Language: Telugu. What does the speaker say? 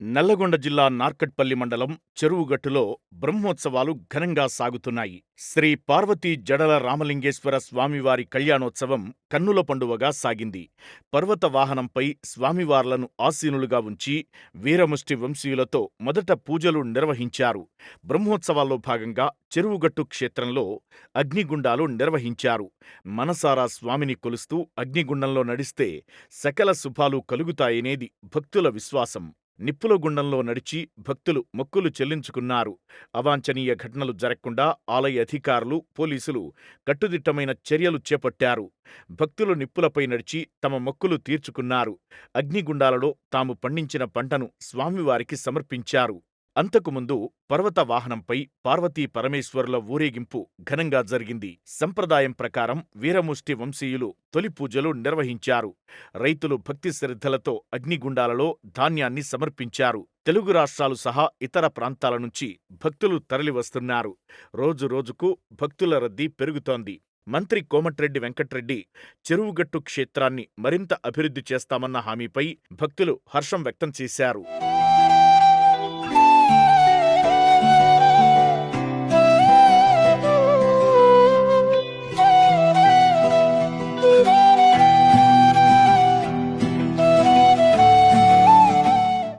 నల్లగొండ జిల్లా నార్కట్పల్లి మండలం చెరువుగట్టులో బ్రహ్మోత్సవాలు ఘనంగా సాగుతున్నాయి. శ్రీ పార్వతీ జడల రామలింగేశ్వర స్వామివారి కళ్యాణోత్సవం కన్నుల పండువగా సాగింది. పర్వత వాహనంపై స్వామివార్లను ఆసీనులుగా ఉంచి వీరముష్టి వంశీయులతో మొదట పూజలు నిర్వహించారు. బ్రహ్మోత్సవాల్లో భాగంగా చెరువుగట్టు క్షేత్రంలో అగ్నిగుండాలు నిర్వహించారు. మనసారా స్వామిని కొలుస్తూ అగ్నిగుండంలో నడిస్తే సకల శుభాలు కలుగుతాయనేది భక్తుల విశ్వాసం. నిప్పుల గుండంలో నడిచి భక్తులు మొక్కులు చెల్లించుకున్నారు. అవాంఛనీయ ఘటనలు జరక్కుండా ఆలయ అధికారులు, పోలీసులు కట్టుదిట్టమైన చర్యలు చేపట్టారు. భక్తులు నిప్పులపై నడిచి తమ మొక్కులు తీర్చుకున్నారు. అగ్నిగుండాలలో తాము పండించిన పంటను స్వామివారికి సమర్పించారు. అంతకుముందు పర్వత వాహనంపై పార్వతీ పరమేశ్వరుల ఊరేగింపు ఘనంగా జరిగింది. సంప్రదాయం ప్రకారం వీరముష్టి వంశీయులు తొలి పూజలు నిర్వహించారు. రైతులు భక్తి శ్రద్ధలతో అగ్నిగుండాలలో ధాన్యాన్ని సమర్పించారు. తెలుగు రాష్ట్రాలు సహా ఇతర ప్రాంతాల నుంచి భక్తులు తరలివస్తున్నారు. రోజు రోజుకు భక్తుల రద్దీ పెరుగుతోంది. మంత్రి కోమటిరెడ్డి వెంకట్రెడ్డి చెరువుగట్టు క్షేత్రాన్ని మరింత అభివృద్ధి చేస్తామన్న హామీపై భక్తులు హర్షం వ్యక్తం చేశారు.